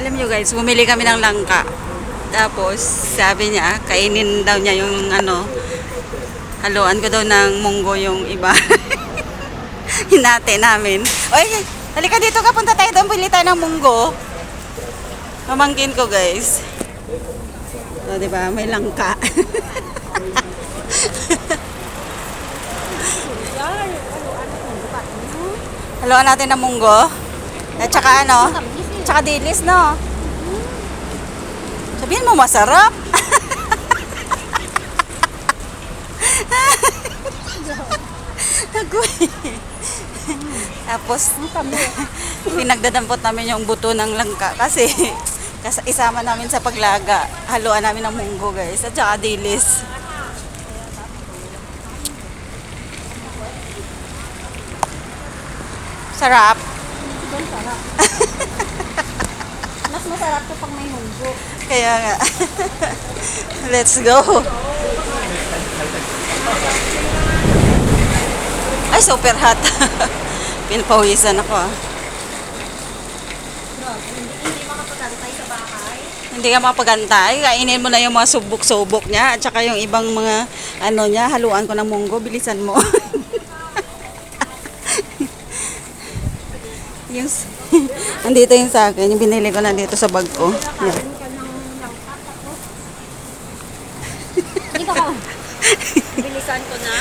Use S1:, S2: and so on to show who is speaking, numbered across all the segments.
S1: Alam nyo guys, bumili kami ng langka. Tapos, sabi niya, kainin daw niya yung ano, haluan ko daw ng munggo yung iba. Hinati namin. Oy, halika dito ka, punta tayo doon, bili tayo ng munggo. Pamangkin ko guys. O, di ba? May langka. Haluan natin ng munggo. At saka ano? Tsaka dilis, no? Sabihin mo, masarap. Agoy. Tapos, pinagdadampot namin yung buto ng langka kasi kas isama namin sa paglaga. Haluan namin ng munggo, guys. At saka dilis. Sarap.
S2: Mas masarap to pag may munggo.
S1: Kaya nga. Let's go. Ay, super hot. Pinapawisan ako ah.
S2: Hindi makapagantay sa bahay.
S1: Hindi ka mapagantay. Kainin mo na yung mga subok-subok niya at saka yung ibang mga ano niya, haluan ko ng munggo. Bilisan mo. yung andito yung sa akin, yung binili ko na dito sa bag ko. Yan.
S2: Ka ka. Bilisan ko na.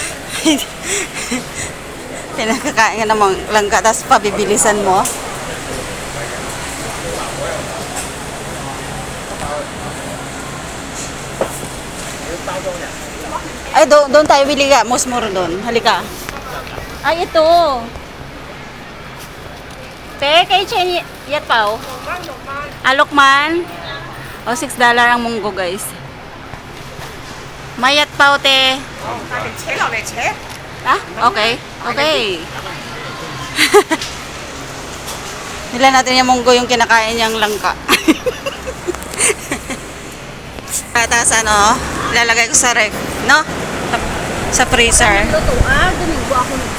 S1: Pinakakain ka namang langka, tapos pabibilisan mo. Ay, doon, doon tayo bili ka. Most doon. Halika. Ay, ito. Te, kay Chen yat pao. Alokman. O, 6 dollar ang munggo, guys. Mayat pao, te. Ah, okay. Okay. Nila natin yung munggo yung kinakain niyang langka. Tapos ano, ilalagay ko sa ref, no? Sa freezer.
S2: Luto ah, Domingo ako week.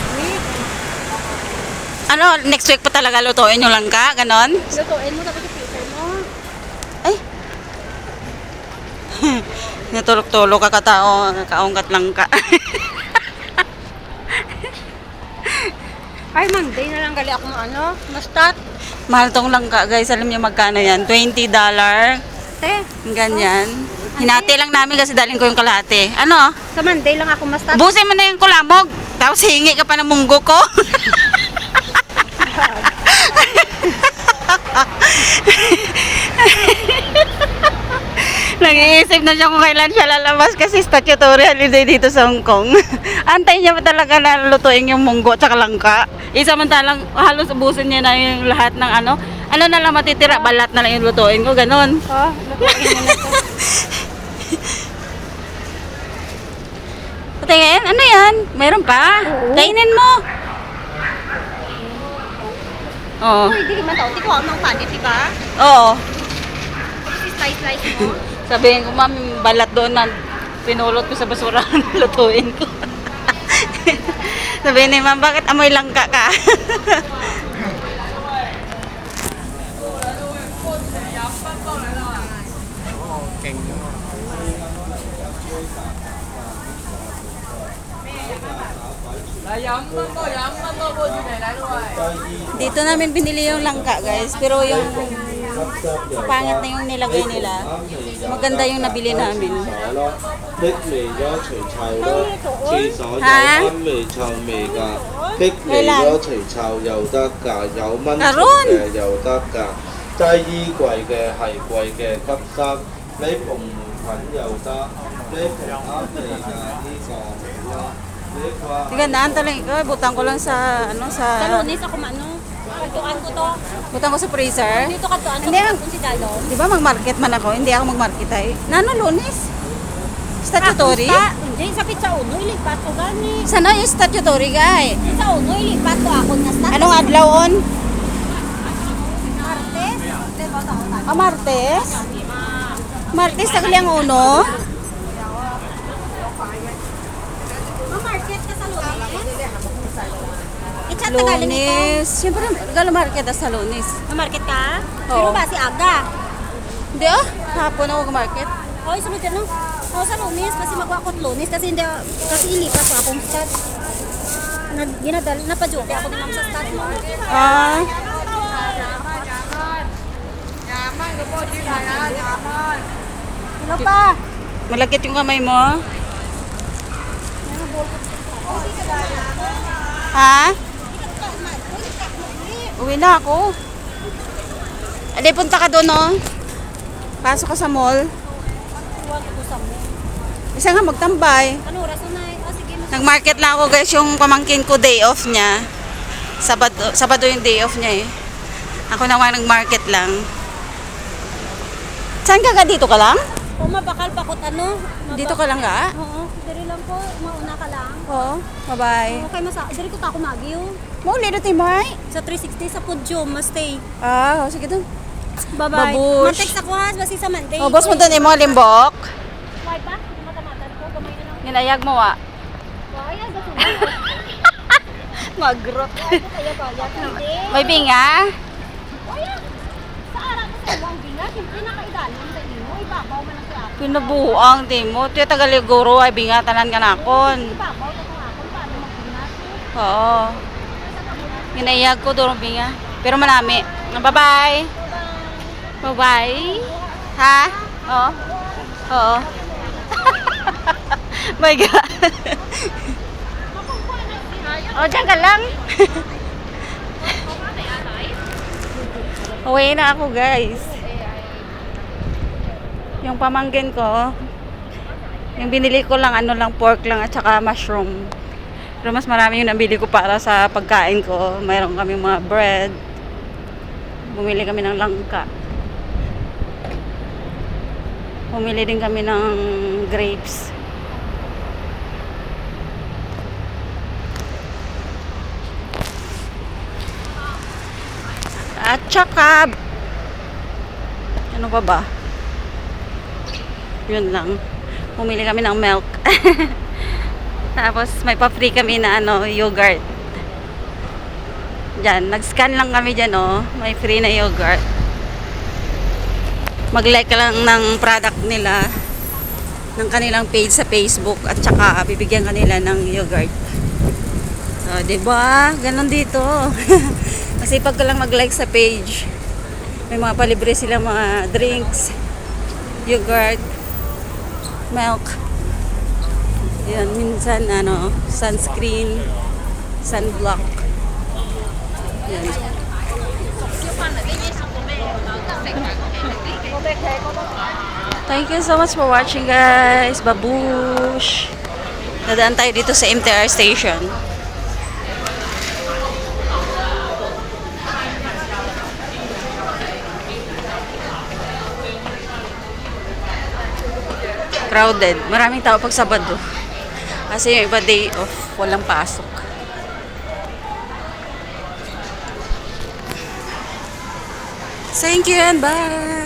S1: Ano, next week pa talaga lutuin yung langka? Ganon?
S2: Lutuin mo tapos i-freezer mo.
S1: Ay! Natulog-tulog ka katao, kaungkat langka.
S2: Ay, Monday na lang gali ako ng ano, mastat.
S1: Mahal tong langka, guys. Alam niyo magkano yan? 20 dollar.
S2: Te,
S1: Ganyan. Hinati lang namin kasi daling ko yung kalahati. Ano?
S2: sa Monday lang ako mastat.
S1: Busin mo na yung kulamog. Tapos hingi ka pa ng munggo ko. Nag-iisip na siya kung kailan siya lalabas kasi statutory holiday dito sa Hong Kong. Antay niya pa talaga na lutuin yung munggo at langka. Isamantalang halos ubusin niya na yung lahat ng ano. Ano na lang matitira, balat na lang yung lutuin ko, ganon.
S2: Oh, lutuin mo na to.
S1: Patingin, ano yan? Meron pa?
S2: Oo.
S1: Kainin mo. Oo.
S2: Uy, di man tao, di ko ang panit, di ba?
S1: Oo.
S2: Tapos i-slice-slice mo.
S1: Sabihin ko, ma'am, balat doon na pinulot ko sa basura, lutuin ko. Sabihin ni ma'am, bakit amoy langka ka? Dito namin binili yung langka, guys. Pero yung pangit na yung nilagay nila. Maganda yung nabili namin.
S3: 咯，激味咗除臭咯，厕所有
S1: 吓
S3: 温味臭味㗎，激味咗除臭又得㗎，有蚊虫
S1: Aron
S3: 嘅又得㗎，挤衣柜嘅系贵嘅急湿，呢蓬梅菌又得，呢蓬啱味㗎呢个好啦， 呢個。
S1: Tigandaan talaga ko. Butang ko lang sa, ano,
S2: Sa
S1: sa...
S2: lunes ako ano, katuan ko to.
S1: Butang ko sa freezer.
S2: Dito katuan ko
S1: Hindi,
S2: sa
S1: ang-
S2: si Dalom.
S1: Di ba mag-market man ako? Hindi ako mag-market ay. Nano, lunes? Statutory?
S2: Ah, Hindi, sa pizza uno, ilipat ko gani.
S1: Sana yung statutory guy.
S2: Sa uno, ilipat ko ako na stat.
S1: Anong adlaw on?
S2: Martes?
S1: Ah, Martes? Martes, tagali ang uno.
S2: Ma-market ka sa lunes? Itchat na galing ito.
S1: Lunes. Siyempre, galo market sa lunes.
S2: Ma-market ka?
S1: Oo.
S2: Pero ba si Aga?
S1: Hindi ah. Hapon ako market.
S2: O, isunod yan, no? O, sa lunes, kasi magwa ko lunes, kasi hindi, kasi ilipat ko akong stud. Nag, ginadal, napajoke ako ma'am sa stud mo.
S1: Ah.
S2: Hello pa?
S1: Malagkit yung kamay mo. Ha? Uwi na ako. Ade, punta ka doon, no? Pasok ka sa mall. Isa nga magtambay.
S2: Ano, rason na, sige, mas-
S1: Nag-market lang ako guys, yung pamangkin ko day off niya. Sabado, Sabado yung day off niya eh. Ako naman nag-market lang. Saan ka ka? Dito ka lang?
S2: O, mabakal pa ko, ano? Maba-
S1: Dito ka lang ka?
S2: Oo, diri lang po, mauna ka lang.
S1: Oo. Bye-bye.
S2: Okay, masa, diri ko ta ako magiw.
S1: Mo, lito timay.
S2: Sa 360 sa Pudyo, mastay.
S1: Ah, oh, sige doon.
S2: Bye-bye.
S1: Babush.
S2: Man-text ako ha, basi sa Monday.
S1: Oh, boss mo doon mo, limbok.
S2: Why? Hindi matamatan ko, gamay na lang.
S1: Ninayag mo wa.
S2: Why? Ang gasunod.
S1: Magrot. May binga?
S2: Waya. Sa araw ko sa ibang binga, siyempre nakaidalan sa imo. Ibabaw man ang kaya.
S1: Pinubuang, timo. Tiyo tagaliguro ay bingatanan ka
S2: na magbingat?
S1: Oo. Ginayag ko doon binga. Pero manami. Bye-bye. Bye-bye. Ha? Oo. Oo. My God. oh, dyan ka lang. Uwi na ako, guys. Yung pamangkin ko, yung binili ko lang, ano lang, pork lang at saka mushroom. Pero mas marami yung nabili ko para sa pagkain ko. Mayroon kami mga bread. Bumili kami ng langka. Bumili din kami ng grapes. At saka, ano pa ba? Yun lang. Bumili kami ng milk. Tapos may pa-free kami na ano, yogurt. Diyan, nag-scan lang kami dyan oh. May free na yogurt. Mag-like lang ng product nila ng kanilang page sa Facebook at saka bibigyan kanila ng yogurt. So, ba? Ganon dito. Kasi pag ka lang mag-like sa page, may mga palibre sila mga drinks, yogurt, milk. Yan, minsan ano, sunscreen, sunblock. Yan. Thank you so much for watching guys. Babush. Nadaan tayo dito sa MTR station. Crowded. Maraming tao pag Sabado. Kasi yung iba day off, walang pasok. Thank you and bye!